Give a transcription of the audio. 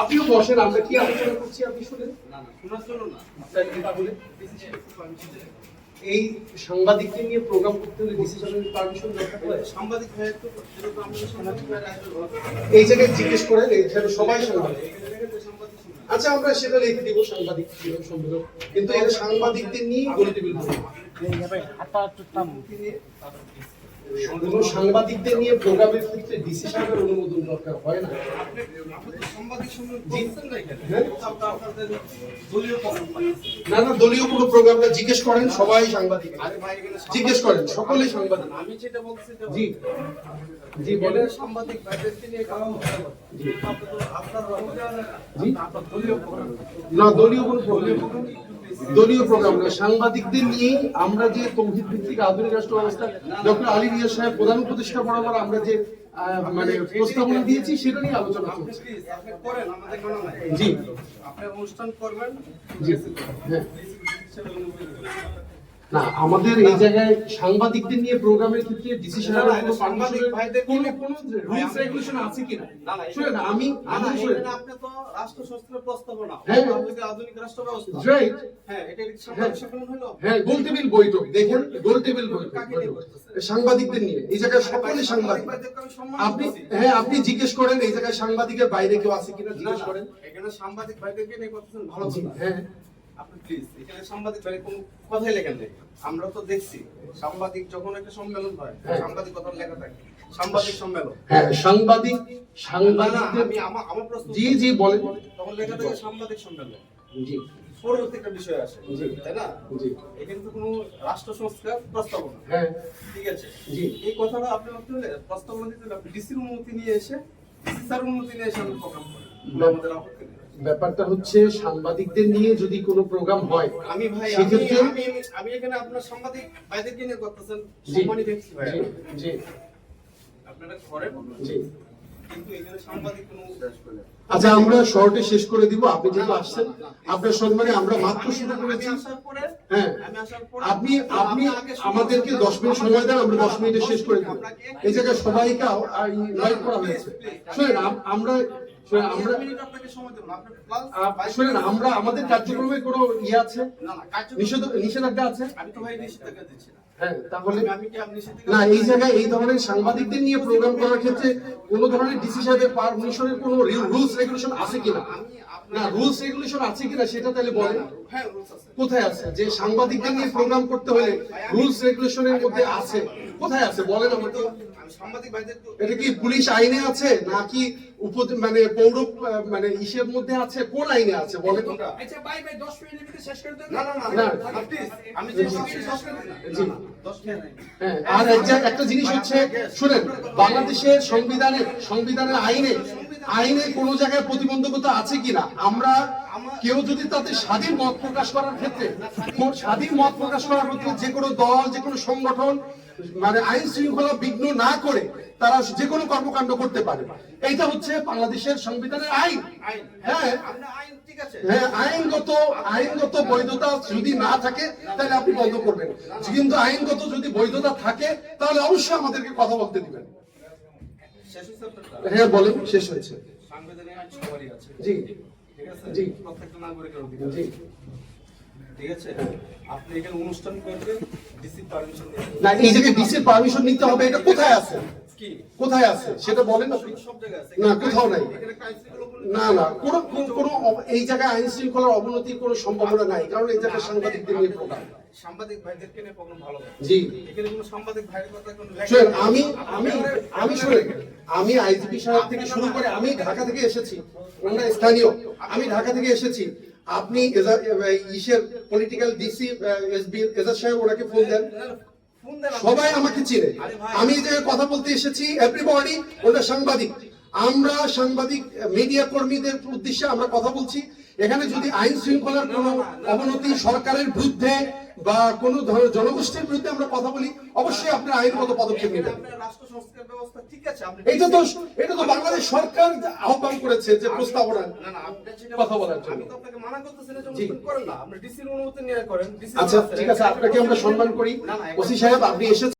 আপনিও বসেন আমরা কি আলোচনা করছি আপনি শুনেন? না না শোনার জন্য না। তাহলে তাহলে এই সাংবাদিকদের নিয়ে প্রোগ্রাম করতে হলে ডিসিশনের পারমিশন দরকার হয়? সাংবাদিক এই জায়গায় জিজ্ঞেস করেন এখানে সবাই সাংবাদিক। আচ্ছা আমরা সেটা লিখে দিব সাংবাদিক সম্মেলন। কিন্তু এটা সাংবাদিকদের নিয়ে গণিত বিল। কোনো সাংবাদিকদের নিয়ে প্রোগ্রামের ক্ষেত্রে ডিসি সাহেবের অনুমোদন দরকার হয় না। না না, দলীয় কোনো প্রোগ্রামটা জিজ্ঞেস করেন, সবাই সাংবাদিক। জিজ্ঞেস করেন সকলেই সাংবাদিক। আমি যেটা বলছি জি। জি সাংবাদিক নিয়ে প্রোগ্রাম না, দলীয় কোনো প্রোগ্রাম দলীয় প্রোগ্রাম না, সাংবাদিকদের নিয়ে আমরা যে তৌহিদ ভিত্তিক আধুনিক রাষ্ট্র ব্যবস্থা ডক্টর আলী রিয়া সাহেব প্রধান উপদেষ্টা বরাবর আমরা যে মানে প্রস্তাবনা দিয়েছি সেটা নিয়ে আলোচনা আপনি চলছে আপনি করেন আমাদের কোনো নাই। জি। আপনি অনুষ্ঠান করবেন জি। হ্যাঁ। না আমাদের এই জায়গায় সাংবাদিকদের নিয়ে প্রোগ্রামের ক্ষেত্রে ডিসি সাহেবের কোনো সাংবাদিক ভাইদের- কোনো কোনো রুলস রেগুলেশন আছে কিনা? না, না, শুনেন আমি না, আপনি তো রাষ্ট্র সংস্কারের প্রস্তাবনা। হ্যাঁ। আধুনিক রাষ্ট্র ব্যবস্থা রাইট হ্যাঁ এটা সাংবাদিক সম্মেলন হলো? হ্যাঁ গোল টেবিল বৈঠক দেখেন গোল টেবিল বৈঠক? সাংবাদিকদের নিয়ে এই জায়গায় সকলে সাংবাদিক আপনি হ্যাঁ আপনি জিজ্ঞেস করেন এই জায়গায় সাংবাদিকের বাইরে কেউ আছে কিনা জিজ্ঞেস করেন। এখানে সাংবাদিক ভাইদেরকে নিয়ে করতেছেন ভালো হ্যাঁ। আপনি প্লিজ এখানে সাংবাদিক ভাই কোনো কথাই লেখেন নেই। আমরা তো দেখছি সাংবাদিক যখন একটা সম্মেলন হয়। সাংবাদিক কথা লেখা থাকে। সাংবাদিক সম্মেলন। হ্যাঁ সাংবাদিক না, না, আমি আমার আমার প্রশ্ন জি জি বলেন। তখন লেখা থাকে সাংবাদিক সম্মেলন। জি। বিষয় আসে। তাই না? এখানে তো কোনো রাষ্ট্র সংস্কার প্রস্তাবনা। হ্যাঁ। ঠিক আছে? এই কথাটা আপনি ভাবতে হলে প্রস্তাবনা দিতে হলে আপনি ডিসির অনুমতি নিয়ে এসে ডিসি স্যার অনুমতি নিয়ে এসে আমরা প্রোগ্রাম করি আমাদের আপত্তি ব্যাপারটা হচ্ছে সাংবাদিকদের নিয়ে যদি কোনো প্রোগ্রাম হয় আমি ভাই আমি সেক্ষেত্রে আমি আমি এখানে আপনার সাংবাদিক ভাইদেরকে নিয়ে করতেছেন সম্মানী ব্যক্তি ভাই। জি জি। আপনারা করেন জি। কিন্তু এখানে সাংবাদিক কোনো আচ্ছা আমরা শর্টে শেষ করে দিব আপনি যেহেতু আসছেন আপনার সম্মানে আমরা মাত্র শুরু করেছি। হ্যাঁ। আমি আসার পরে আপনি আপনি আমি আমাদেরকে দশ মিনিট সময় দেন আমরা দশ মিনিটে শেষ করে দেবো এই জায়গায় সবাইকে করা হয়েছে। আমরা আমরা আমরা আমাদের কার্যক্রমে কোনো ইয়ে আছে? নিষেধাজ্ঞা আছে? আমি তো ভাই নিষেধাজ্ঞা দিচ্ছি না। হ্যাঁ তাহলে না এই জায়গায় এই ধরনের সাংবাদিকদের নিয়ে প্রোগ্রাম করার ক্ষেত্রে কোন ধরনের ডিসি সাহেবের পারমিশনের কোনো রুলস রেগুলেশন আছে কিনা? না রুলস রেগুলেশন আছে কিনা সেটা তাহলে বলেন হ্যাঁ কোথায় আছে যে সাংবাদিকদের নিয়ে প্রোগ্রাম করতে হলে রুলস রেগুলেশনের মধ্যে আছে কোথায় আছে বলেন আমাকে এটা কি পুলিশ আইনে আছে নাকি উপ মানে পৌর মানে ইসের মধ্যে আছে কোন আইনে আছে বলেন তো আচ্ছা ভাই ভাই দশ মিনিটের ভিতরে শেষ করে দেন না না না না। না প্লিজ আমি যে শেষ করে দিই না। জি। না, না, দশ মিনিট হ্যাঁ, আর এক একটা জিনিস হচ্ছে শুনেন বাংলাদেশের সংবিধানের সংবিধানের আইনে আইনে কোন জায়গায় প্রতিবন্ধকতা আছে কিনা? আমরা কেউ যদি তাতে স্বাধীন মত প্রকাশ করার ক্ষেত্রে স্বাধীন মত প্রকাশ করার ক্ষেত্রে যে কোনো দল যে কোনো সংগঠন মানে আইন শৃঙ্খলা বিঘ্ন না করে তারা যে কোনো কর্মকাণ্ড করতে পারে। এইটা হচ্ছে বাংলাদেশের সংবিধানের আইন। হ্যাঁ। হ্যাঁ আইনগত আইনগত বৈধতা যদি না থাকে তাহলে আপনি বন্ধ করবেন। কিন্তু আইনগত যদি বৈধতা থাকে তাহলে অবশ্যই আমাদেরকে কথা বলতে দিবেন? হ্যাঁ বলেন শেষ হয়েছে। সাংবিধানিক আইন সবারই আছে। জি। ঠিক আছে? জি। প্রত্যেকটা নাগরিকের অধিকার। জি। ঠিক আছে? আপনি এখানে অনুষ্ঠান করবেন ডিসি পারমিশন না এই যে ডিসির পারমিশন নিতে হবে এটা কোথায় আছে? কোথায় আছে? সেটা বলেন আপনি না, কোথাও নাই। না না কোনো কোনো- কোনো এই জায়গায় আইন শৃঙ্খলার অবনতির কোনো সম্ভাবনা নাই কারণ এই জায়গায় সাংবাদিকদের নিয়ে প্রোগ্রাম সাংবাদিক ভাইদেরকে নিয়ে প্রবলেম ভালো জি। এখানে কোনো সাংবাদিক ভাইয়ের কথা কোনো লেখা শুনেন নেই। আমি আমি আমি শুনেন আমি আইজিপি সাহেব থেকে শুরু করে আমি ঢাকা থেকে এসেছি স্থানীয় আমি ঢাকা থেকে এসেছি। আপনি ইসের পলিটিক্যাল ডিসি এসবি এজাজ সাহেব ওনাকে ফোন দেন। সবাই আমাকে চিনে। আমি যে কথা বলতে এসেছি এভরিবডি ওটা সাংবাদিক। আমরা সাংবাদিক মিডিয়া কর্মীদের উদ্দেশ্যে আমরা কথা বলছি। এখানে যদি আইন শৃঙ্খলার কোনো অবনতি সরকারের বিরুদ্ধে বা কোনো ধরনের জনগোষ্ঠীর বিরুদ্ধে আমরা কথা বলি অবশ্যই আপনি আইনগত পদক্ষেপ নেবেন। আপনার রাষ্ট্র সংস্কার ব্যবস্থা ঠিক আছে এটা তো এটা তো বাংলাদেশ সরকার আহ্বান করেছে যে প্রস্তাবনা না না আপনি কথা বলার জন্য। তো আপনাকে করতেছি না যে জি। অনুষ্ঠান করেন না। ডিসির অনুমতি নিয়ে করেন আচ্ছা ঠিক আছে আপনাকে আমরা সম্মান করি। ওসি সাহেব আপনি এসেছেন।